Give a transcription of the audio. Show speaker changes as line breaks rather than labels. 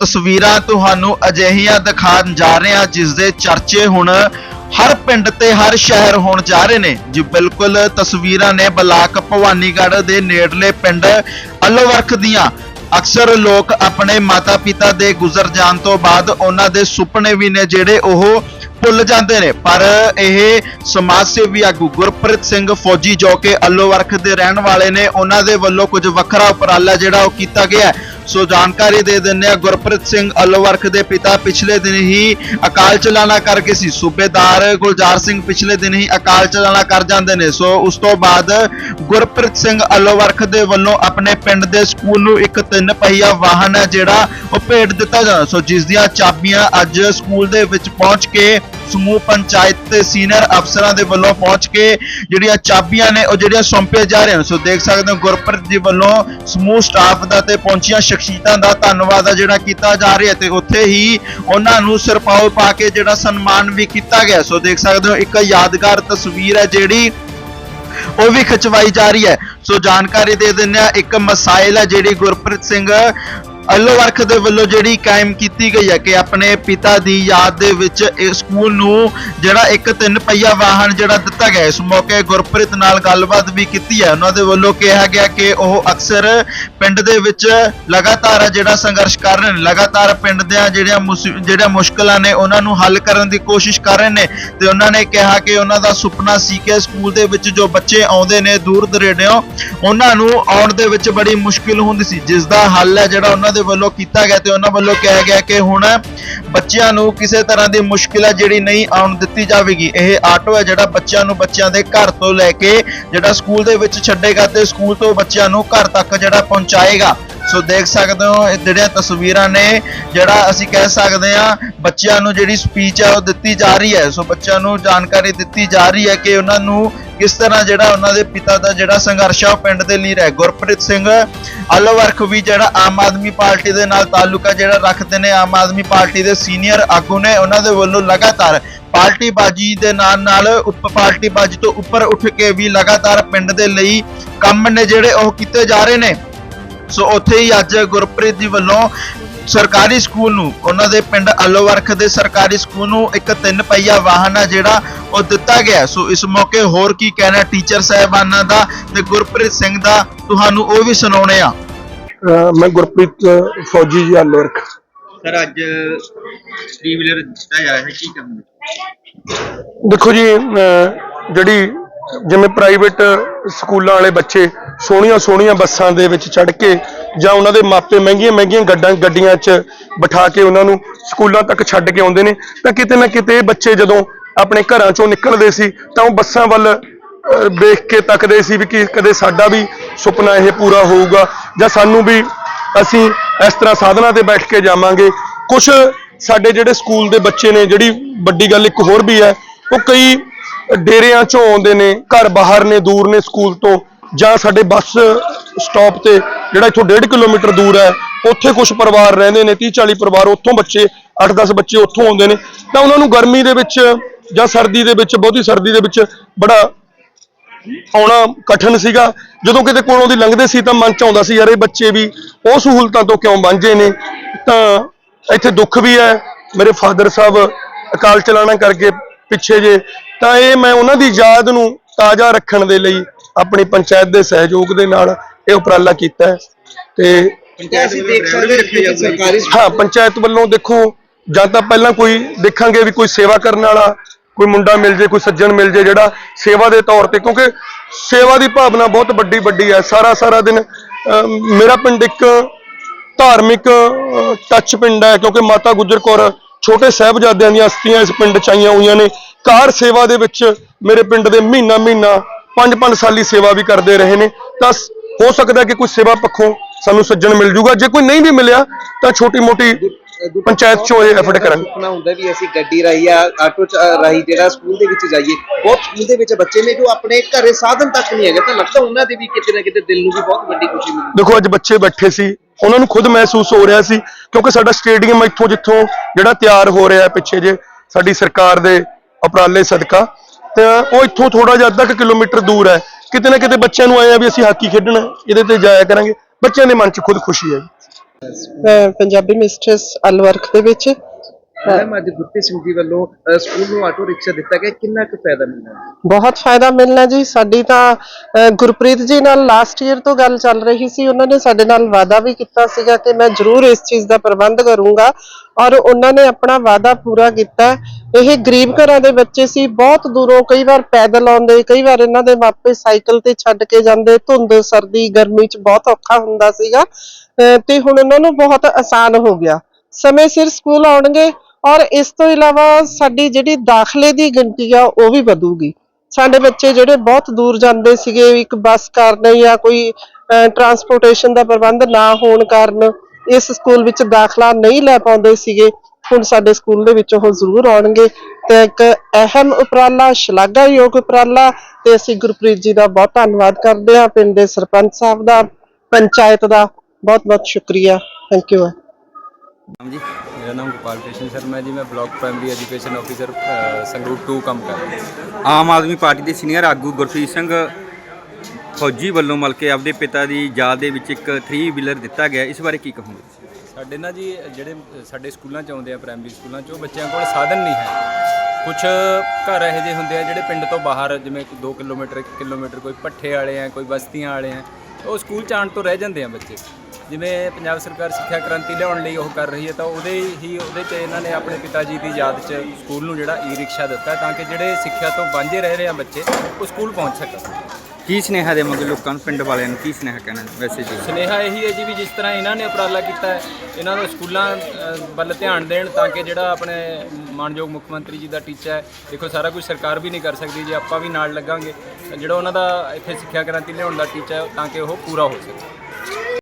ਤਸਵੀਰਾਂ ਤੁਹਾਨੂੰ ਅਜਿਹੀਆਂ ਦਿਖਾਉਣ ਜਾ ਰਹੇ ਹਾਂ, ਜਿਸ ਦੇ ਚਰਚੇ ਹੁਣ ਹਰ ਪਿੰਡ ਤੇ ਹਰ ਸ਼ਹਿਰ ਹੋਣ ਜਾ ਰਹੇ ਨੇ। ਜੀ ਬਿਲਕੁਲ, ਤਸਵੀਰਾਂ ਨੇ ਬਲਾਕ ਭਵਾਨੀਗੜ੍ਹ ਦੇ ਨੇੜਲੇ ਪਿੰਡ ਅਲੋਵਰਖ ਦੀਆਂ। ਅਕਸਰ ਲੋਕ ਆਪਣੇ ਮਾਤਾ-ਪਿਤਾ ਦੇ ਗੁਜ਼ਰ ਜਾਣ ਤੋਂ ਬਾਅਦ ਉਹਨਾਂ ਦੇ ਸੁਪਨੇ ਵੀ ਨੇ ਜਿਹੜੇ ਉਹ ਭੁੱਲ ਜਾਂਦੇ ਨੇ। ਪਰ ਇਹ ਸਮਾਜ ਸੇਵੀ ਆਗੂ ਗੁਰਪ੍ਰੀਤ ਸਿੰਘ ਫੌਜੀ ਜੋ ਕਿ ਅਲੋਵਰਖ ਦੇ ਰਹਿਣ ਵਾਲੇ ਨੇ, ਉਹਨਾਂ ਦੇ ਵੱਲੋਂ ਕੁਝ ਵੱਖਰਾ ਉਪਰਾਲਾ ਜਿਹੜਾ ਉਹ ਕੀਤਾ ਗਿਆ ਸੋ ਜਾਣਕਾਰੀ ਦੇ ਦਿੰਦੇ ਆ ਗੁਰਪ੍ਰੀਤ ਸਿੰਘ ਅਲੋਵਰਖ ਦੇ ਪਿਤਾ ਪਿਛਲੇ ਦਿਨ ਹੀ ਅਕਾਲ ਚਲਾਣਾ ਕਰਕੇ ਸੀ। ਸੂਬੇਦਾਰ ਗੁਲਜ਼ਾਰ ਸਿੰਘ ਪਿਛਲੇ ਦਿਨ ਹੀ ਅਕਾਲ ਚਲਾਣਾ ਕਰ ਜਾਂਦੇ ਨੇ। ਸੋ ਉਸ ਤੋਂ ਬਾਅਦ ਗੁਰਪ੍ਰੀਤ ਸਿੰਘ ਅਲੋਵਰਖ ਦੇ ਵੱਲੋਂ ਆਪਣੇ ਪਿੰਡ ਦੇ ਸਕੂਲ ਨੂੰ ਇੱਕ ਤਿੰਨ ਪਹੀਆ ਵਾਹਨ ਹੈ ਜਿਹੜਾ ਉਹ ਭੇਟ ਦਿੱਤਾ ਜਾਂਦਾ। ਸੋ ਜਿਸ ਦੀਆਂ ਚਾਬੀਆਂ ਅੱਜ ਸਕੂਲ ਦੇ ਵਿੱਚ ਪਹੁੰਚ ਕੇ ਸਮੂਹ ਪੰਚਾਇਤ ਤੇ ਸੀਨੀਅਰ ਅਫਸਰਾਂ ਦੇ ਵੱਲੋਂ ਪਹੁੰਚ ਕੇ ਜਿਹੜੀਆਂ ਚਾਬੀਆਂ ਨੇ ਉਹ ਜਿਹੜੀਆਂ ਸੌਂਪੇ ਜਾ ਰਹੇ ਸੋ ਦੇਖ ਸਕਦੇ ਹੋ ਗੁਰਪ੍ਰੀਤ ਜੀ ਵੱਲੋਂ ਸਮੂਹ ਸਟਾਫ ਦਾ ਤੇ ਪਹੁੰਚੀਆਂ ਸ਼ਖਸੀਅਤਾਂ ਦਾ ਧੰਨਵਾਦ ਆ ਜਿਹੜਾ ਕੀਤਾ ਜਾ ਰਿਹਾ ਤੇ ਉੱਥੇ ਹੀ ਉਹਨਾਂ ਨੂੰ ਸਿਰਪਾਓ ਪਾ ਕੇ ਜਿਹੜਾ ਸਨਮਾਨ ਵੀ ਕੀਤਾ ਗਿਆ। ਸੋ ਦੇਖ ਸਕਦੇ ਹੋ ਇੱਕ ਯਾਦਗਾਰ ਤਸਵੀਰ ਹੈ ਜਿਹੜੀ ਉਹ ਵੀ ਖਿਚਵਾਈ ਜਾ ਰਹੀ ਹੈ। ਸੋ ਜਾਣਕਾਰੀ ਦੇ ਦਿੰਦੇ ਆ ਇੱਕ ਮਸਾਇਲ ਹੈ ਜਿਹੜੀ ਗੁਰਪ੍ਰੀਤ ਸਿੰਘ ਅਲੋਵਰਖ ਦੇ ਵੱਲੋਂ ਜਿਹੜੀ ਕਾਇਮ ਕੀਤੀ ਗਈ ਹੈ ਕਿ ਆਪਣੇ ਪਿਤਾ ਦੀ ਯਾਦ ਦੇ ਵਿੱਚ ਇਸ ਸਕੂਲ ਨੂੰ ਜਿਹੜਾ ਇੱਕ ਤਿੰਨ ਪਹੀਆ ਵਾਹਨ ਜਿਹੜਾ ਦਿੱਤਾ ਗਿਆ ਇਸ ਮੌਕੇ ਗੁਰਪ੍ਰੀਤ ਨਾਲ ਗੱਲਬਾਤ ਵੀ ਕੀਤੀ ਹੈ। ਉਹਨਾਂ ਦੇ ਵੱਲੋਂ ਕਿਹਾ ਗਿਆ ਕਿ ਉਹ ਅਕਸਰ ਪਿੰਡ ਦੇ ਵਿੱਚ ਲਗਾਤਾਰ ਜਿਹੜਾ ਸੰਘਰਸ਼ ਕਰ ਰਹੇ ਨੇ, ਲਗਾਤਾਰ ਪਿੰਡ ਦੇ ਜਿਹੜੀਆਂ ਜਿਹੜੀਆਂ ਮੁਸ਼ਕਲਾਂ ਨੇ, ਉਹਨਾਂ ਨੂੰ ਹੱਲ ਕਰਨ ਦੀ ਕੋਸ਼ਿਸ਼ ਕਰ ਰਹੇ ਨੇ ਤੇ ਉਹਨਾਂ ਨੇ ਕਿਹਾ ਕਿ ਉਹਨਾਂ ਦਾ ਸੁਪਨਾ ਸੀ ਕਿ ਸਕੂਲ ਦੇ ਵਿੱਚ ਜੋ ਬੱਚੇ ਆਉਂਦੇ ਨੇ ਦੂਰ ਦਰੇਡਿਓਂ ਉਹਨਾਂ ਨੂੰ ਆਉਣ ਦੇ ਵਿੱਚ ਬੜੀ ਮੁਸ਼ਕਿਲ ਹੁੰਦੀ ਸੀ। ਜਿਸ ਦਾ ਹੱਲ ਹੈ ਜਿਹੜਾ ਉਹਨਾਂ ਦੇ ਵੱਲੋਂ ਕੀਤਾ ਗਿਆ ਤੇ ਉਹਨਾਂ ਵੱਲੋਂ ਕਿਹਾ ਗਿਆ ਕਿ ਹੁਣ ਬੱਚਿਆਂ ਨੂੰ ਕਿਸੇ ਤਰ੍ਹਾਂ ਦੀ ਮੁਸ਼ਕਿਲ ਹੈ ਜਿਹੜੀ ਨਹੀਂ ਆਉਣ ਦਿੱਤੀ ਜਾਵੇਗੀ। ਇਹ ਆਟੋ ਹੈ ਜਿਹੜਾ ਬੱਚਿਆਂ ਨੂੰ ਬੱਚਿਆਂ ਦੇ ਘਰ ਤੋਂ ਲੈ ਕੇ ਜਿਹੜਾ ਸਕੂਲ ਦੇ ਵਿੱਚ ਛੱਡੇਗਾ ਤੇ ਸਕੂਲ ਤੋਂ ਬੱਚਿਆਂ ਨੂੰ ਘਰ ਤੱਕ ਜਿਹੜਾ ਪਹੁੰਚਾਏਗਾ। ਸੋ ਦੇਖ ਸਕਦੇ ਹੋ, ਇਹ ਜਿਹੜੀਆਂ ਤਸਵੀਰਾਂ ਨੇ, ਜਿਹੜਾ ਅਸੀਂ ਕਹਿ ਸਕਦੇ ਹਾਂ, ਬੱਚਿਆਂ ਨੂੰ ਜਿਹੜੀ ਸਪੀਚ ਹੈ ਉਹ ਦਿੱਤੀ ਜਾ ਰਹੀ ਹੈ। ਸੋ ਬੱਚਿਆਂ ਨੂੰ ਜਾਣਕਾਰੀ ਦਿੱਤੀ ਜਾ ਰਹੀ ਹੈ ਕਿ ਉਹਨਾਂ ਨੂੰ ਕਿਸ ਤਰ੍ਹਾਂ ਜਿਹੜਾ ਉਹਨਾਂ ਦੇ ਪਿਤਾ ਦਾ ਜਿਹੜਾ ਸੰਘਰਸ਼ ਹੈ ਉਹ ਪਿੰਡ ਦੇ ਲਈ ਰਹਿ ਗੁਰਪ੍ਰੀਤ ਸਿੰਘ ਅਲੋਵਰਖ ਵੀ ਜਿਹੜਾ ਆਮ ਆਦਮੀ ਪਾਰਟੀ ਦੇ ਨਾਲ ਤਾਲੁਕਾ ਜਿਹੜਾ ਰੱਖਦੇ ਨੇ, ਆਮ ਆਦਮੀ ਪਾਰਟੀ ਦੇ ਸੀਨੀਅਰ ਆਗੂ ਨੇ, ਉਹਨਾਂ ਦੇ ਵੱਲੋਂ ਲਗਾਤਾਰ ਪਾਰਟੀ ਬਾਜੀ ਦੇ ਨਾਲ ਨਾਲ ਉੱਪ ਪਾਰਟੀ ਬਾਜੀ ਤੋਂ ਉੱਪਰ ਉੱਠ ਕੇ ਵੀ ਲਗਾਤਾਰ ਪਿੰਡ ਦੇ ਲਈ ਕੰਮ ਨੇ ਜਿਹੜੇ ਉਹ ਕੀਤੇ ਜਾ ਰਹੇ ਨੇ। ਸੋ ਉੱਥੇ ਹੀ ਅੱਜ ਗੁਰਪ੍ਰੀਤ ਜੀ ਵੱਲੋਂ ਸਰਕਾਰੀ ਸਕੂਲ ਨੂੰ, ਉਹਨਾਂ ਦੇ ਪਿੰਡ ਅਲੋਵਰਖ ਦੇ ਸਰਕਾਰੀ ਸਕੂਲ ਨੂੰ ਇੱਕ ਤਿੰਨ ਪਹੀਆ ਵਾਹਨ ਆ ਜਿਹੜਾ ਉਹ ਦਿੱਤਾ ਗਿਆ। ਸੋ ਇਸ ਮੌਕੇ ਹੋਰ ਕੀ ਕਹਿਣਾ ਟੀਚਰ ਸਾਹਿਬਾਨਾਂ ਦਾ ਤੇ ਗੁਰਪ੍ਰੀਤ ਸਿੰਘ ਦਾ ਤੁਹਾਨੂੰ ਉਹ ਵੀ ਸੁਣਾਉਣੇ ਆ।
ਮੈਂ ਗੁਰਪ੍ਰੀਤ ਫੌਜੀ ਜੀ ਅਲੋਰਖ।
ਸਰ ਅੱਜ ਥ੍ਰੀ ਵੀਲਰ ਦਿੱਤਾ ਜਾ ਰਿਹਾ ਹੈ ਕੀ ਕਰਨਾ
ਦੇਖੋ ਜੀ ਜਿਹੜੀ ਜਿਵੇਂ ਪ੍ਰਾਈਵੇਟ ਸਕੂਲਾਂ ਵਾਲੇ ਬੱਚੇ ਸੋਹਣੀਆਂ ਸੋਹਣੀਆਂ ਬੱਸਾਂ ਦੇ ਵਿੱਚ ਚੜ੍ਹ ਕੇ ਜਾਂ ਉਹਨਾਂ ਦੇ ਮਾਪੇ ਮਹਿੰਗੀਆਂ ਮਹਿੰਗੀਆਂ ਗੱਡਾਂ ਗੱਡੀਆਂ 'ਚ ਬਿਠਾ ਕੇ ਉਹਨਾਂ ਨੂੰ ਸਕੂਲਾਂ ਤੱਕ ਛੱਡ ਕੇ ਆਉਂਦੇ ਨੇ ਤਾਂ ਕਿਤੇ ਨਾ ਕਿਤੇ ਬੱਚੇ ਜਦੋਂ ਆਪਣੇ ਘਰਾਂ 'ਚੋਂ ਨਿਕਲਦੇ ਸੀ ਤਾਂ ਉਹ ਬੱਸਾਂ ਵੱਲ, ਅਹ ਦੇਖ ਕੇ ਤੱਕਦੇ ਸੀ ਵੀ ਕਿ ਕਦੇ ਸਾਡਾ ਵੀ ਸੁਪਨਾ ਇਹ ਪੂਰਾ ਹੋਊਗਾ ਜਾਂ ਸਾਨੂੰ ਵੀ ਅਸੀਂ ਇਸ ਤਰ੍ਹਾਂ ਸਾਧਨਾਂ ਤੇ ਬੈਠ ਕੇ ਜਾਵਾਂਗੇ। ਕੁਝ ਸਾਡੇ ਜਿਹੜੇ ਸਕੂਲ ਦੇ ਬੱਚੇ ਨੇ, ਜਿਹੜੀ ਵੱਡੀ ਗੱਲ ਇੱਕ ਹੋਰ ਵੀ ਹੈ, ਉਹ ਕਈ ਡੇਰਿਆਂ ਚੋਂ ਆਉਂਦੇ ਨੇ, ਘਰ ਬਾਹਰ ਨੇ, ਦੂਰ ਨੇ ਸਕੂਲ ਤੋਂ ਜਾਂ ਸਾਡੇ ਬੱਸ ਸਟਾਪ ਤੇ ਜਿਹੜਾ ਇੱਥੋਂ 1.5 ਕਿਲੋਮੀਟਰ ਦੂਰ ਹੈ, ਉੱਥੇ ਕੁਝ ਪਰਿਵਾਰ ਰਹਿੰਦੇ ਨੇ 30 40 ਪਰਿਵਾਰ, ਉੱਥੋਂ ਬੱਚੇ 8-10 ਬੱਚੇ ਉੱਥੋਂ ਆਉਂਦੇ ਨੇ। ਤਾਂ ਉਹਨਾਂ ਨੂੰ ਗਰਮੀ ਦੇ ਵਿੱਚ ਜਾਂ ਸਰਦੀ ਦੇ ਵਿੱਚ ਬਹੁਤੀ ਸਰਦੀ ਦੇ ਵਿੱਚ ਬੜਾ ਆਉਣਾ ਕਠਿਨ ਸੀਗਾ। ਜਦੋਂ ਕਿਤੇ ਕੋਲੋਂ ਦੀ ਲੰਘਦੇ ਸੀ ਤਾਂ ਮਨ ਚ ਆਉਂਦਾ ਸੀ ਯਾਰ ਇਹ ਬੱਚੇ ਵੀ ਉਹ ਸਹੂਲਤਾਂ ਤੋਂ ਕਿਉਂ ਵਾਂਝੇ ਨੇ? ਤਾਂ ਇੱਥੇ ਦੁੱਖ ਵੀ ਹੈ। ਮੇਰੇ ਫਾਦਰ ਸਾਹਿਬ ਅਕਾਲ ਚਲਾਣਾ ਕਰਕੇ ਪਿੱਛੇ ਜੇ ਤਾਂ ਇਹ ਮੈਂ ਉਹਨਾਂ ਦੀ ਯਾਦ ਨੂੰ ਤਾਜ਼ਾ ਰੱਖਣ ਦੇ ਲਈ ਆਪਣੀ ਪੰਚਾਇਤ ਦੇ ਸਹਿਯੋਗ ਦੇ ਨਾਲ ਇਹ ਉਪਰਾਲਾ ਕੀਤਾ ਤੇ
ਹਾਂ
ਪੰਚਾਇਤ ਵੱਲੋਂ ਦੇਖੋ ਜਾਂ ਤਾਂ ਪਹਿਲਾਂ ਕੋਈ ਦੇਖਾਂਗੇ ਵੀ ਕੋਈ ਸੇਵਾ ਕਰਨ ਵਾਲਾ ਕੋਈ ਮੁੰਡਾ ਮਿਲ ਜੇ, ਕੋਈ ਸੱਜਣ ਮਿਲ ਜੇ ਜਿਹੜਾ ਸੇਵਾ ਦੇ ਤੌਰ ਤੇ, ਕਿਉਂਕਿ ਸੇਵਾ ਦੀ ਭਾਵਨਾ ਬਹੁਤ ਵੱਡੀ ਵੱਡੀ ਹੈ। ਸਾਰਾ ਸਾਰਾ ਦਿਨ ਮੇਰਾ ਪਿੰਡ ਇੱਕ ਧਾਰਮਿਕ ਟੱਚ ਪਿੰਡ ਹੈ, ਕਿਉਂਕਿ ਮਾਤਾ ਗੁਜਰ ਕੌਰ ਛੋਟੇ ਸਾਹਿਬਜ਼ਾਦਿਆਂ ਦੀਆਂ ਅਸਥੀਆਂ ਇਸ ਪਿੰਡ ਚ ਆਈਆਂ ਹੋਈਆਂ ਨੇ। ਕਾਰ ਸੇਵਾ ਦੇ ਵਿੱਚ ਮੇਰੇ ਪਿੰਡ ਦੇ ਮਹੀਨਾ ਮਹੀਨਾ, ਪੰਜ ਪੰਜ ਸਾਲੀ ਸੇਵਾ ਵੀ ਕਰਦੇ ਰਹੇ ਨੇ। ਤਾਂ ਹੋ ਸਕਦਾ ਕਿ ਕੋਈ ਸੇਵਾ ਪੱਖੋਂ ਸਾਨੂੰ ਸੱਜਣ ਮਿਲ ਜੂਗਾ। ਜੇ ਕੋਈ ਨਹੀਂ ਵੀ ਮਿਲਿਆ, ਤਾਂ ਛੋਟੀ ਮੋਟੀ ਪੰਚਾਇਤ ਚੋਂ ਇਹ ਐਫਰਟ ਕਰਾਂਗੇ।
ਸੁਪਨਾ ਹੁੰਦਾ ਵੀ ਅਸੀਂ ਗੱਡੀ ਰਾਹੀਂ ਜਾਂ ਆਟੋ ਚ ਰਾਹੀਂ ਜਿਹੜਾ ਸਕੂਲ ਦੇ ਵਿੱਚ ਜਾਈਏ ਬਹੁਤ ਸਕੂਲ ਦੇ ਵਿੱਚ ਬੱਚੇ ਨੇ ਜੋ ਆਪਣੇ ਘਰੇ ਸਾਧਨ ਤੱਕ ਨਹੀਂ ਹੈਗੇ ਤਾਂ ਲੱਗਦਾ ਉਹਨਾਂ ਦੇ ਵੀ ਕਿਤੇ ਨਾ ਕਿਤੇ ਦਿਲ ਨੂੰ ਵੀ ਬਹੁਤ ਵੱਡੀ ਖੁਸ਼ੀ ਮਿਲਦੀ
ਦੇਖੋ ਅੱਜ ਬੱਚੇ ਬੈਠੇ ਸੀ ਉਹਨਾਂ ਨੂੰ ਖੁਦ ਮਹਿਸੂਸ ਹੋ ਰਿਹਾ ਸੀ ਕਿਉਂਕਿ ਸਾਡਾ ਸਟੇਡੀਅਮ ਇੱਥੋਂ ਜਿੱਥੋਂ ਜਿਹੜਾ ਤਿਆਰ ਹੋ ਰਿਹਾ ਹੈ ਪਿੱਛੇ ਜੇ ਸਾਡੀ ਸਰਕਾਰ ਦੇ ਉਪਰਾਲੇ ਸਦਕਾ ਤੇ ਉਹ ਇੱਥੋਂ ਥੋੜਾ ਜਿਹਾ ਅੱਧਾ ਕਿਲੋਮੀਟਰ ਦੂਰ ਹੈ। ਕਿਤੇ ਨਾ ਕਿਤੇ ਬੱਚਿਆਂ ਨੂੰ ਆਇਆ ਵੀ ਅਸੀਂ ਹਾਕੀ ਖੇਡਣਾ ਇਹਦੇ ਤੇ ਜਾਇਆ ਕਰਾਂਗੇ। ਬੱਚਿਆਂ ਦੇ ਮਨ 'ਚ ਖੁਦ ਖੁਸ਼ੀ ਹੈ।
ਪੰਜਾਬੀ ਮਿਸਟਰਸ ਅਲਵਰਖ ਦੇ ਵਿੱਚ
ਮੈਮ ਅੱਜ ਗੁਰਪ੍ਰੀਤ ਸਿੰਘ ਜੀ ਵੱਲੋਂ ਅ, ਸਕੂਲ ਨੂੰ ਆਟੋ ਰਿਕਸ਼ਾ ਦਿੱਤਾ ਗਿਆ। ਕਿੰਨਾ ਕੁ ਫਾਇਦਾ ਮਿਲਣਾ ਹੈ?
ਬਹੁਤ ਫਾਇਦਾ ਮਿਲਣਾ ਜੀ। ਸਾਡੀ ਤਾਂ ਅਹ, ਗੁਰਪ੍ਰੀਤ ਜੀ ਨਾਲ ਲਾਸਟ ਈਅਰ ਤੋਂ ਗੱਲ ਚੱਲ ਰਹੀ ਸੀ। ਉਹਨਾਂ ਨੇ ਸਾਡੇ ਨਾਲ ਵਾਅਦਾ ਵੀ ਕੀਤਾ ਸੀਗਾ ਕਿ ਮੈਂ ਜ਼ਰੂਰ ਇਸ ਚੀਜ਼ ਦਾ ਪ੍ਰਬੰਧ ਕਰੂੰਗਾ ਔਰ ਉਹਨਾਂ ਨੇ ਆਪਣਾ ਵਾਅਦਾ ਪੂਰਾ ਕੀਤਾ। ਇਹ ਗਰੀਬ ਘਰਾਂ ਦੇ ਬੱਚੇ ਸੀ। ਬਹੁਤ ਦੂਰੋਂ ਕਈ ਵਾਰ ਪੈਦਲ ਆਉਂਦੇ ਕਈ ਵਾਰ ਇਹਨਾਂ ਦੇ ਮਾਪੇ ਸਾਈਕਲ ਤੇ ਛੱਡ ਕੇ ਜਾਂਦੇ। ਧੁੰਦ ਸਰਦੀ ਗਰਮੀ 'ਚ ਬਹੁਤ ਔਖਾ ਹੁੰਦਾ ਸੀਗਾ। ਅਹ, ਤੇ ਹੁਣ ਉਹਨਾਂ ਨੂੰ ਬਹੁਤ ਆਸਾਨ ਹੋ ਗਿਆ। ਸਮੇਂ ਸਿਰ ਸਕੂਲ ਆਉਣਗੇ। ਔਰ ਇਸ ਤੋਂ ਇਲਾਵਾ ਸਾਡੀ ਜਿਹੜੀ ਦਾਖਲੇ ਦੀ ਗਿਣਤੀ ਆ, ਉਹ ਵੀ ਵਧੂਗੀ। ਸਾਡੇ ਬੱਚੇ ਜਿਹੜੇ ਬਹੁਤ ਦੂਰ ਜਾਂਦੇ ਸੀਗੇ, ਇੱਕ ਬੱਸ ਕਾਰਨ ਜਾਂ ਕੋਈ ਟਰਾਂਸਪੋਰਟੇਸ਼ਨ ਦਾ ਪ੍ਰਬੰਧ ਨਾ ਹੋਣ ਕਾਰਨ ਇਸ ਸਕੂਲ ਵਿੱਚ ਦਾਖਲਾ ਨਹੀਂ ਲੈ ਪਾਉਂਦੇ ਸੀਗੇ, ਹੁਣ ਸਾਡੇ ਸਕੂਲ ਦੇ ਵਿੱਚ ਉਹ ਜ਼ਰੂਰ ਆਉਣਗੇ। ਤੇ ਇੱਕ ਅਹਿਮ ਉਪਰਾਲਾ, ਸ਼ਲਾਘਾਯੋਗ ਉਪਰਾਲਾ, ਤੇ ਅਸੀਂ ਗੁਰਪ੍ਰੀਤ ਜੀ ਦਾ ਬਹੁਤ ਧੰਨਵਾਦ ਕਰਦੇ ਹਾਂ, ਪਿੰਡ ਦੇ ਸਰਪੰਚ ਸਾਹਿਬ ਦਾ, ਪੰਚਾਇਤ ਦਾ। ਬਹੁਤ ਬਹੁਤ ਸ਼ੁਕਰੀਆ। ਥੈਂਕ ਯੂ
ਨਾਮ ਜੀ? ਮੇਰਾ ਨਾਮ ਗੋਪਾਲ ਕ੍ਰਿਸ਼ਨ ਸ਼ਰਮਾ ਹੈ ਜੀ ਮੈਂ block primary education officer Sangrur 2 ਕੰਮ ਕਰ ਰਿਹਾ
ਆਮ ਆਦਮੀ ਪਾਰਟੀ ਦੇ ਸੀਨੀਅਰ ਆਗੂ ਗੁਰਪ੍ਰੀਤ ਸਿੰਘ ਫੌਜੀ ਵੱਲੋਂ ਮਤਲਬ ਕਿ ਆਪਦੇ ਪਿਤਾ ਦੀ ਯਾਦ ਦੇ ਵਿੱਚ ਇੱਕ 3 ਵੀਲਰ ਦਿੱਤਾ ਗਿਆ। ਇਸ ਬਾਰੇ ਕੀ ਕਹੋਗੇ?
ਸਾਡੇ ਨਾ ਜੀ ਜਿਹੜੇ ਸਾਡੇ ਸਕੂਲਾਂ ਚ ਆਉਂਦੇ ਆ ਪ੍ਰਾਇਮਰੀ ਸਕੂਲਾਂ ਚ ਉਹ ਬੱਚਿਆਂ ਕੋਲ ਸਾਧਨ ਨਹੀਂ ਹੈ। ਕੁਝ ਘਰ ਇਹੋ ਜਿਹੇ ਹੁੰਦੇ ਆ ਜਿਹੜੇ ਪਿੰਡ ਤੋਂ ਬਾਹਰ ਜਿਵੇਂ 2 ਕਿਲੋਮੀਟਰ 1 ਕਿਲੋਮੀਟਰ ਕੋਈ ਪੱਠੇ ਵਾਲੇ ਆ ਕੋਈ ਬਸਤੀਆਂ ਵਾਲੇ ਆ ਉਹ ਸਕੂਲ ਚ ਆਉਣ ਤੋਂ ਰਹਿ ਜਾਂਦੇ ਆ ਬੱਚੇ। ਜਿਵੇਂ ਪੰਜਾਬ ਸਰਕਾਰ ਸਿੱਖਿਆ ਕ੍ਰਾਂਤੀ ਲਿਆਉਣ ਲਈ ਉਹ ਕਰ ਰਹੀ ਹੈ ਤਾਂ ਉਹਦੇ ਹੀ ਉਹਦੇ ਚ ਇਹਨਾਂ ਨੇ ਆਪਣੇ ਪਿਤਾ ਜੀ ਦੀ ਯਾਦ ਚ ਸਕੂਲ ਨੂੰ ਜਿਹੜਾ ਈ ਰਿਕਸ਼ਾ ਦਿੱਤਾ ਤਾਂ ਕਿ ਜਿਹੜੇ ਸਿੱਖਿਆ ਤੋਂ ਵਾਂਝੇ ਰਹਿ ਰਹੇ ਆ ਬੱਚੇ ਉਹ ਸਕੂਲ ਪਹੁੰਚ ਸਕਣ।
ਕੀ ਸੁਨੇਹਾ ਦੇਵਾਂਗੇ ਲੋਕਾਂ ਨੂੰ ਪਿੰਡ ਵਾਲਿਆਂ ਨੂੰ ਕੀ ਸੁਨੇਹਾ ਕਹਿਣਾ ਵੈਸੇ ਜੀ।
ਸੁਨੇਹਾ ਇਹੀ ਹੈ ਜੀ ਵੀ ਜਿਸ ਤਰ੍ਹਾਂ ਇਹਨਾਂ ਨੇ ਉਪਰਾਲਾ ਕੀਤਾ ਹੈ ਇਹਨਾਂ ਨੂੰ ਸਕੂਲਾਂ ਅ, ਵੱਲ ਧਿਆਨ ਦੇਣ ਤਾਂ ਕਿ ਜਿਹੜਾ ਆਪਣੇ ਮਾਨਯੋਗ ਮੁੱਖ ਮੰਤਰੀ ਜੀ ਦਾ ਟੀਚਾ ਹੈ ਦੇਖੋ ਸਾਰਾ ਕੁਝ ਸਰਕਾਰ ਵੀ ਨਹੀਂ ਕਰ ਸਕਦੀ ਜੇ ਆਪਾਂ ਵੀ ਨਾਲ ਲੱਗਾਂਗੇ ਤਾਂ ਜਿਹੜਾ ਉਹਨਾਂ ਦਾ ਇੱਥੇ ਸਿੱਖਿਆ ਕ੍ਰਾਂਤੀ ਲਿਆਉਣ ਦਾ ਟੀਚਾ ਹੈ ਤਾਂ ਕਿ ਉਹ ਪੂਰਾ ਹੋ ਸਕੇ।